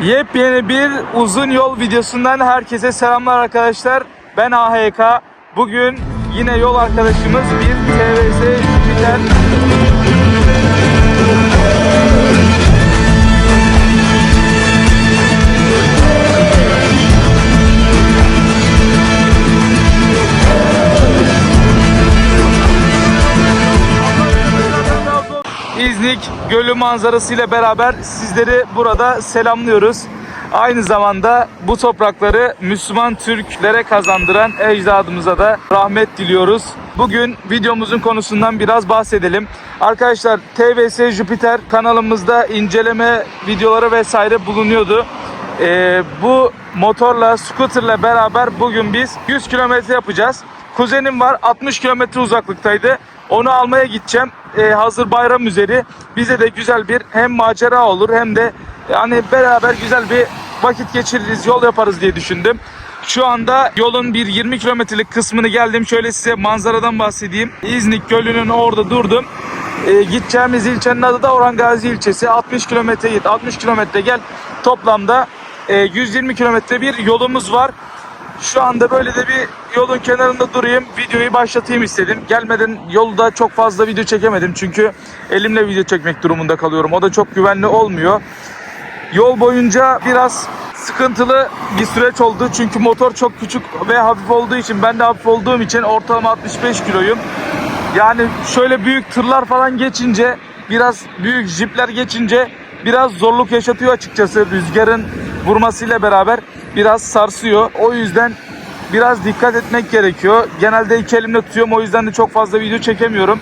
Yepyeni bir uzun yol videosundan herkese selamlar arkadaşlar. Ben AHK. Bugün yine yol arkadaşımız bir TVS Jupiter. İznik Gölü manzarası ile beraber sizleri burada selamlıyoruz. Aynı zamanda bu toprakları Müslüman Türklere kazandıran ecdadımıza da rahmet diliyoruz. Bugün videomuzun konusundan biraz bahsedelim. Arkadaşlar TVS Jupiter kanalımızda inceleme videoları vesaire bulunuyordu. Ee, bu motorla, scooterla beraber bugün biz 100 kilometre yapacağız. Kuzenim var 60 kilometre uzaklıktaydı. Onu almaya gideceğim. Ee, hazır bayram üzeri. Bize de güzel bir hem macera olur hem de yani beraber güzel bir vakit geçiririz, yol yaparız diye düşündüm. Şu anda yolun bir 20 kilometrelik kısmını geldim. Şöyle size manzaradan bahsedeyim. İznik Gölü'nün orada durdum. Ee, gideceğimiz ilçenin adı da Orhan Gazi ilçesi. 60 kilometre git, 60 kilometre gel. Toplamda e, 120 kilometre bir yolumuz var. Şu anda böyle de bir yolun kenarında durayım. Videoyu başlatayım istedim. Gelmeden yolda çok fazla video çekemedim. Çünkü elimle video çekmek durumunda kalıyorum. O da çok güvenli olmuyor. Yol boyunca biraz sıkıntılı bir süreç oldu. Çünkü motor çok küçük ve hafif olduğu için ben de hafif olduğum için ortalama 65 kiloyum. Yani şöyle büyük tırlar falan geçince biraz büyük jipler geçince biraz zorluk yaşatıyor açıkçası. Rüzgarın vurmasıyla beraber biraz sarsıyor. O yüzden biraz dikkat etmek gerekiyor. Genelde iki elimle tutuyorum o yüzden de çok fazla video çekemiyorum.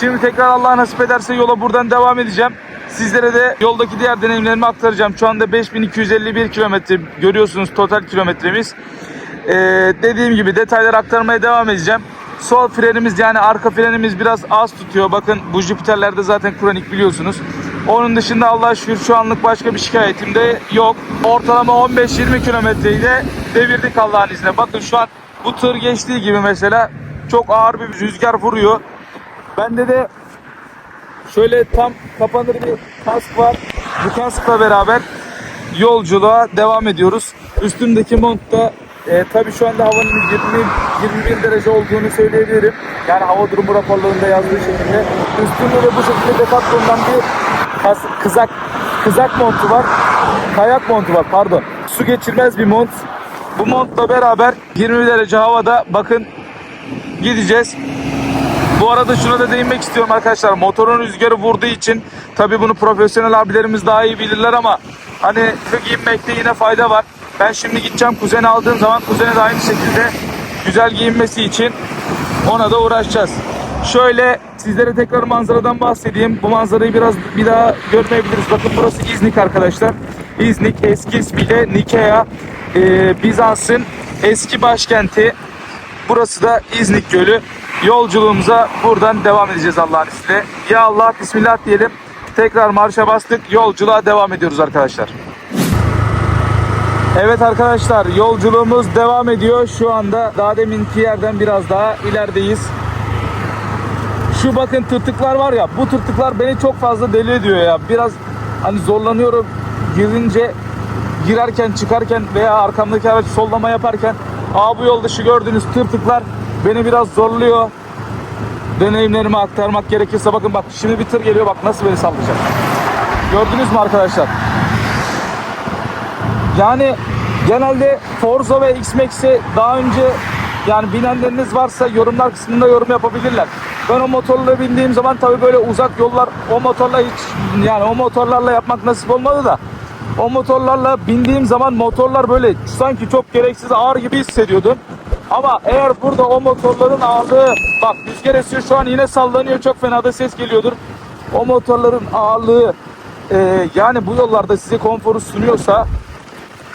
Şimdi tekrar Allah nasip ederse yola buradan devam edeceğim. Sizlere de yoldaki diğer deneyimlerimi aktaracağım. Şu anda 5251 kilometre görüyorsunuz total kilometremiz. Ee, dediğim gibi detayları aktarmaya devam edeceğim. Sol frenimiz yani arka frenimiz biraz az tutuyor. Bakın bu Jupiter'lerde zaten kronik biliyorsunuz. Onun dışında Allah'a şükür şu anlık başka bir şikayetim de yok. Ortalama 15-20 kilometreyi de devirdik Allah'ın izniyle. Bakın şu an bu tır geçtiği gibi mesela çok ağır bir rüzgar vuruyor. Bende de şöyle tam kapanır bir kask var. Bu kaskla beraber yolculuğa devam ediyoruz. Üstümdeki montta e, tabii şu anda havanın 20 21 derece olduğunu söyleyebilirim. Yani hava durumu raporlarında yazdığı şekilde. Üstümde de bu şekilde Decathlon'dan bir kas, kızak kızak montu var. Kayak montu var pardon. Su geçirmez bir mont. Bu montla beraber 20 derece havada bakın gideceğiz. Bu arada şuna da değinmek istiyorum arkadaşlar. Motorun rüzgarı vurduğu için tabi bunu profesyonel abilerimiz daha iyi bilirler ama hani şu giyinmekte yine fayda var. Ben şimdi gideceğim kuzeni aldığım zaman kuzene de aynı şekilde güzel giyinmesi için ona da uğraşacağız. Şöyle sizlere tekrar manzaradan bahsedeyim. Bu manzarayı biraz bir daha görmeyebiliriz. Bakın burası İznik arkadaşlar. İznik eski ismiyle Nikea. Ee, Bizans'ın eski başkenti. Burası da İznik Gölü. Yolculuğumuza buradan devam edeceğiz Allah'ın izniyle. Ya Allah Bismillah diyelim. Tekrar marşa bastık. Yolculuğa devam ediyoruz arkadaşlar. Evet arkadaşlar yolculuğumuz devam ediyor. Şu anda daha deminki yerden biraz daha ilerideyiz. Şu bakın tırtıklar var ya bu tırtıklar beni çok fazla deli ediyor ya. Biraz hani zorlanıyorum girince girerken çıkarken veya arkamdaki araç sollama yaparken Aa bu yol dışı gördüğünüz tırtıklar beni biraz zorluyor. Deneyimlerimi aktarmak gerekirse bakın bak şimdi bir tır geliyor bak nasıl beni sallayacak. Gördünüz mü arkadaşlar? Yani genelde Forza ve X-Max'e daha önce yani binenleriniz varsa yorumlar kısmında yorum yapabilirler. Ben o motorla bindiğim zaman tabii böyle uzak yollar o motorla hiç yani o motorlarla yapmak nasip olmadı da o motorlarla bindiğim zaman motorlar böyle sanki çok gereksiz ağır gibi hissediyordum. Ama eğer burada o motorların ağırlığı bak rüzgar esiyor şu an yine sallanıyor çok fena da ses geliyordur. O motorların ağırlığı e, yani bu yollarda size konforu sunuyorsa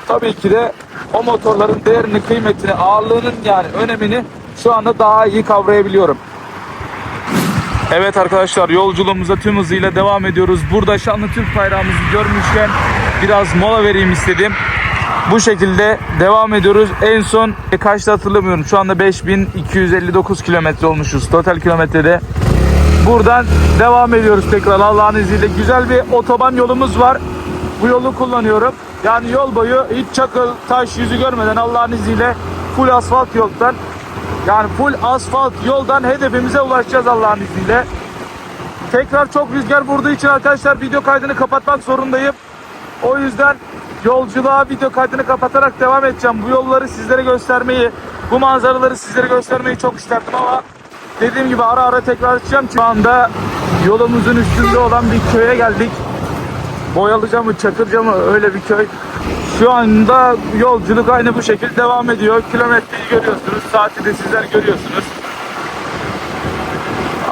tabii ki de o motorların değerini, kıymetini, ağırlığının yani önemini şu anda daha iyi kavrayabiliyorum. Evet arkadaşlar yolculuğumuza tüm hızıyla devam ediyoruz. Burada şanlı Türk bayrağımızı görmüşken biraz mola vereyim istedim. Bu şekilde devam ediyoruz. En son e, kaçta hatırlamıyorum. Şu anda 5259 kilometre olmuşuz total kilometrede. Buradan devam ediyoruz tekrar Allah'ın izniyle. Güzel bir otoban yolumuz var. bu yolu kullanıyorum. Yani yol boyu hiç çakıl, taş yüzü görmeden Allah'ın izniyle full asfalt yoldan yani full asfalt yoldan hedefimize ulaşacağız Allah'ın izniyle. Tekrar çok rüzgar vurduğu için arkadaşlar video kaydını kapatmak zorundayım. O yüzden yolculuğa video kaydını kapatarak devam edeceğim. Bu yolları sizlere göstermeyi, bu manzaraları sizlere göstermeyi çok isterdim ama dediğim gibi ara ara tekrar açacağım. Şu anda yolumuzun üstünde olan bir köye geldik. Boyalıca mı, Çakırca mı öyle bir köy. Şu anda yolculuk aynı bu şekilde devam ediyor. Kilometreyi görüyorsunuz, saati de sizler görüyorsunuz.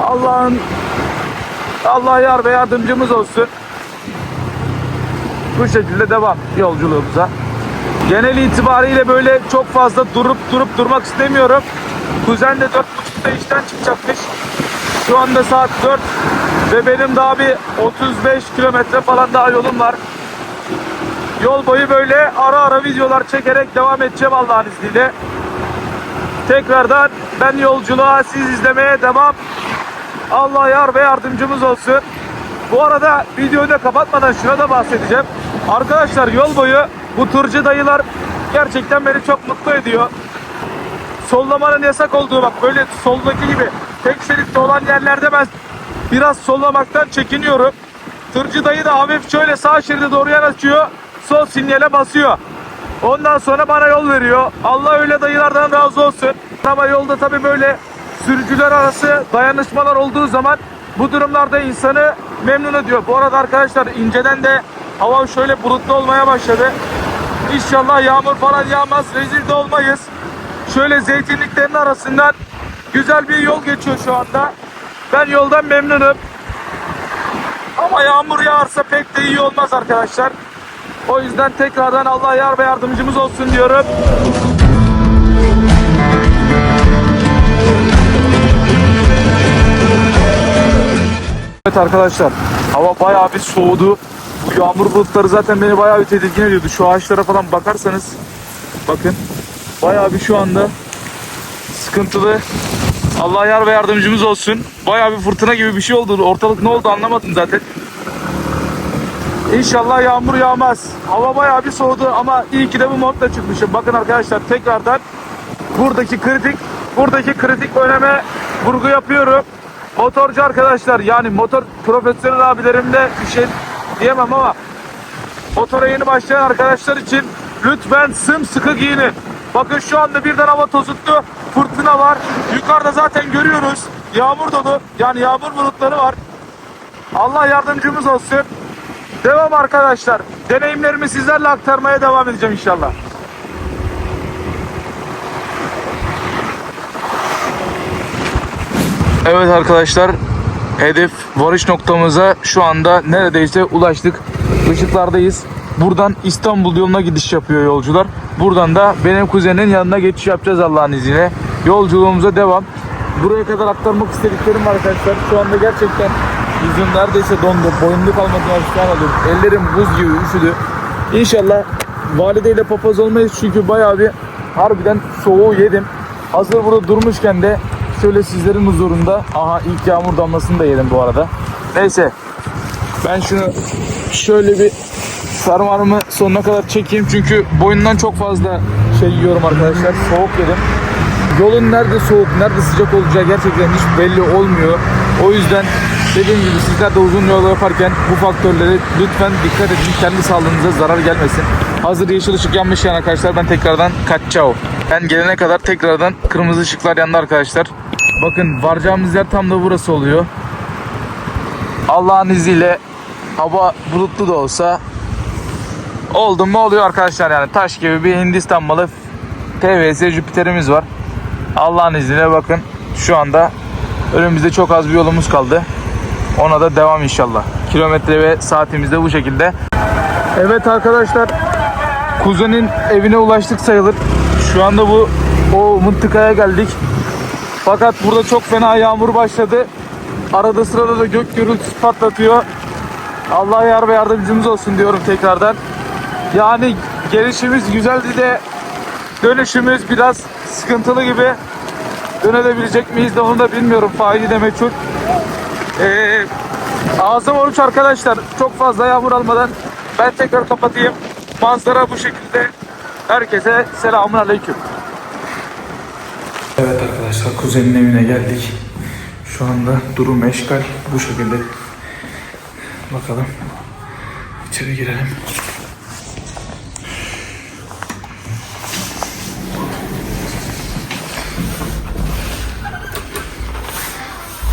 Allah'ın Allah yar ve yardımcımız olsun. Bu şekilde devam yolculuğumuza. Genel itibariyle böyle çok fazla durup durup durmak istemiyorum. Kuzen de 4.30'da işten çıkacakmış. Şu anda saat 4 ve benim daha bir 35 kilometre falan daha yolum var. Yol boyu böyle ara ara videolar çekerek devam edeceğim Allah'ın izniyle. Tekrardan ben yolculuğa siz izlemeye devam. Allah yar ve yardımcımız olsun. Bu arada videoyu da kapatmadan şuna da bahsedeceğim. Arkadaşlar yol boyu bu turcu dayılar gerçekten beni çok mutlu ediyor. Sollamanın yasak olduğu bak böyle soldaki gibi tek şeritte olan yerlerde ben biraz sollamaktan çekiniyorum. Tırcı dayı da hafif şöyle sağ şeride doğru yanaşıyor. Sol sinyale basıyor. Ondan sonra bana yol veriyor. Allah öyle dayılardan razı olsun. Ama yolda tabii böyle sürücüler arası dayanışmalar olduğu zaman bu durumlarda insanı memnun ediyor. Bu arada arkadaşlar inceden de hava şöyle bulutlu olmaya başladı. İnşallah yağmur falan yağmaz, rezil de olmayız. Şöyle zeytinliklerin arasından güzel bir yol geçiyor şu anda. Ben yoldan memnunum. Ama yağmur yağarsa pek de iyi olmaz arkadaşlar. O yüzden tekrardan Allah yar ve yardımcımız olsun diyorum. Evet arkadaşlar hava bayağı bir soğudu. Bu yağmur bulutları zaten beni bayağı bir tedirgin ediyordu. Şu ağaçlara falan bakarsanız bakın bayağı bir şu anda sıkıntılı. Allah yar ve yardımcımız olsun. Bayağı bir fırtına gibi bir şey oldu. Ortalık ne oldu anlamadım zaten. İnşallah yağmur yağmaz. Hava bayağı bir soğudu ama iyi ki de bu modla çıkmışım. Bakın arkadaşlar tekrardan buradaki kritik buradaki kritik öneme vurgu yapıyorum. Motorcu arkadaşlar yani motor profesyonel abilerimde bir şey diyemem ama motora yeni başlayan arkadaşlar için lütfen sımsıkı giyinin. Bakın şu anda birden hava tozuttu. Fırtına var. Yukarıda zaten görüyoruz. Yağmur dolu. Yani yağmur bulutları var. Allah yardımcımız olsun. Devam arkadaşlar. Deneyimlerimi sizlerle aktarmaya devam edeceğim inşallah. Evet arkadaşlar. Hedef varış noktamıza şu anda neredeyse ulaştık. Işıklardayız. Buradan İstanbul yoluna gidiş yapıyor yolcular. Buradan da benim kuzenin yanına geçiş yapacağız Allah'ın izniyle. Yolculuğumuza devam. Buraya kadar aktarmak istediklerim var arkadaşlar. Şu anda gerçekten yüzüm neredeyse dondu. Boynluk almadan şu an alıyorum. Ellerim buz gibi üşüdü. İnşallah valideyle papaz olmayız çünkü bayağı bir harbiden soğuğu yedim. Hazır burada durmuşken de şöyle sizlerin huzurunda aha ilk yağmur damlasını da yedim bu arada. Neyse ben şunu şöyle bir fermuarımı sonuna kadar çekeyim çünkü boyundan çok fazla şey yiyorum arkadaşlar. Soğuk yedim. Yolun nerede soğuk, nerede sıcak olacağı gerçekten hiç belli olmuyor. O yüzden dediğim gibi sizler de uzun yol yaparken bu faktörlere lütfen dikkat edin. Kendi sağlığınıza zarar gelmesin. Hazır yeşil ışık yanmışken arkadaşlar ben tekrardan kaçacağım. Ben gelene kadar tekrardan kırmızı ışıklar yandı arkadaşlar. Bakın varacağımız yer tam da burası oluyor. Allah'ın izniyle hava bulutlu da olsa oldu mu oluyor arkadaşlar yani taş gibi bir Hindistan malı TVS Jüpiter'imiz var. Allah'ın izniyle bakın şu anda önümüzde çok az bir yolumuz kaldı. Ona da devam inşallah. Kilometre ve saatimiz de bu şekilde. Evet arkadaşlar kuzenin evine ulaştık sayılır. Şu anda bu o mıntıkaya geldik. Fakat burada çok fena yağmur başladı. Arada sırada da gök gürültüsü patlatıyor. Allah yar ve yardımcımız olsun diyorum tekrardan. Yani gelişimiz güzeldi de dönüşümüz biraz sıkıntılı gibi. Dönebilecek miyiz de onu da bilmiyorum. Faili de meçhul. Ee, ağzım oruç arkadaşlar. Çok fazla yağmur almadan Ben tekrar kapatayım. Manzara bu şekilde. Herkese selamun aleyküm. Evet arkadaşlar kuzenin evine geldik. Şu anda durum eşkal bu şekilde. Bakalım. İçeri girelim.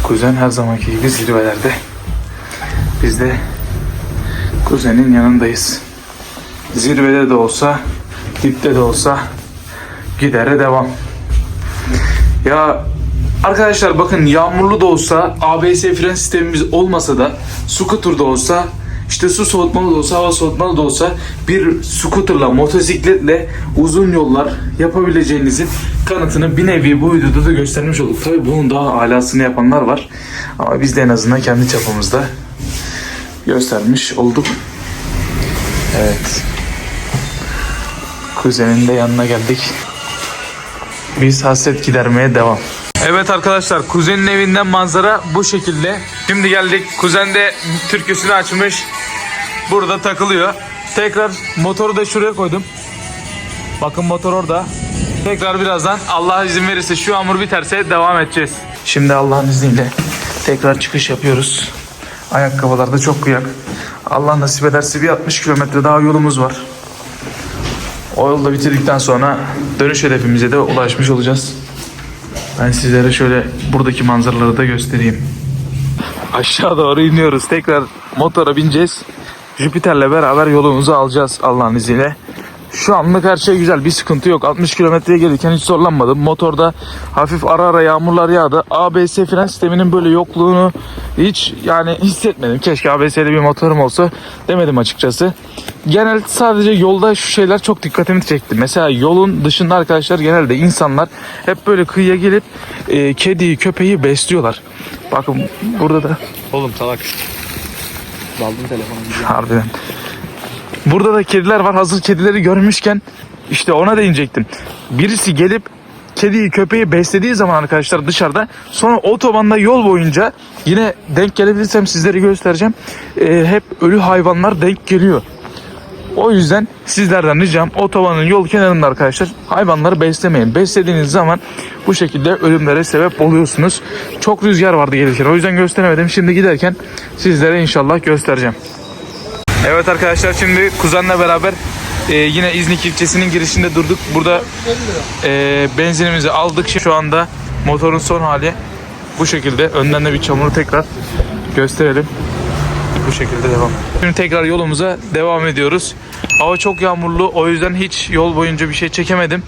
Kuzen her zamanki gibi zirvelerde. Biz de kuzenin yanındayız. Zirvede de olsa, dipte de olsa gidere devam. Ya arkadaşlar bakın yağmurlu da olsa, ABS fren sistemimiz olmasa da, scooter da olsa, işte su soğutmalı da olsa, hava soğutmalı da olsa bir scooterla, motosikletle uzun yollar yapabileceğinizin kanıtını bir nevi bu videoda da göstermiş olduk. Tabii bunun daha alasını yapanlar var. Ama biz de en azından kendi çapımızda göstermiş olduk. Evet. Kuzenin de yanına geldik. Biz hasret gidermeye devam. Evet arkadaşlar kuzenin evinden manzara bu şekilde. Şimdi geldik. Kuzen de türküsünü açmış. Burada takılıyor. Tekrar motoru da şuraya koydum. Bakın motor orada. Tekrar birazdan Allah izin verirse şu yağmur biterse devam edeceğiz. Şimdi Allah'ın izniyle tekrar çıkış yapıyoruz. Ayakkabılar da çok kıyak. Allah nasip ederse bir 60 kilometre daha yolumuz var. O yolu da bitirdikten sonra dönüş hedefimize de ulaşmış olacağız. Ben sizlere şöyle buradaki manzaraları da göstereyim. Aşağı doğru iniyoruz. Tekrar motora bineceğiz. Jüpiter'le beraber yolumuzu alacağız Allah'ın izniyle. Şu anlık her şey güzel. Bir sıkıntı yok. 60 kilometreye gelirken hiç zorlanmadım. Motorda hafif ara ara yağmurlar yağdı. ABS fren sisteminin böyle yokluğunu hiç yani hissetmedim. Keşke ABS'li bir motorum olsa demedim açıkçası. Genel sadece yolda şu şeyler çok dikkatimi çekti. Mesela yolun dışında arkadaşlar genelde insanlar hep böyle kıyıya gelip e, kediyi köpeği besliyorlar. Bakın burada da Oğlum salak. Aldım telefonu. Harbiden. Burada da kediler var. Hazır kedileri görmüşken işte ona değinecektim. Birisi gelip kediyi köpeği beslediği zaman arkadaşlar dışarıda sonra otobanda yol boyunca yine denk gelebilirsem sizlere göstereceğim. Ee, hep ölü hayvanlar denk geliyor. O yüzden sizlerden ricam otobanın yol kenarında arkadaşlar hayvanları beslemeyin. Beslediğiniz zaman bu şekilde ölümlere sebep oluyorsunuz. Çok rüzgar vardı gelirken o yüzden gösteremedim. Şimdi giderken sizlere inşallah göstereceğim. Evet arkadaşlar şimdi kuzenle beraber e, yine İznik ilçesinin girişinde durduk. Burada e, benzinimizi aldık. Şu anda motorun son hali bu şekilde. Önden de bir çamuru tekrar gösterelim. Bu şekilde devam. Şimdi tekrar yolumuza devam ediyoruz. Hava çok yağmurlu o yüzden hiç yol boyunca bir şey çekemedim.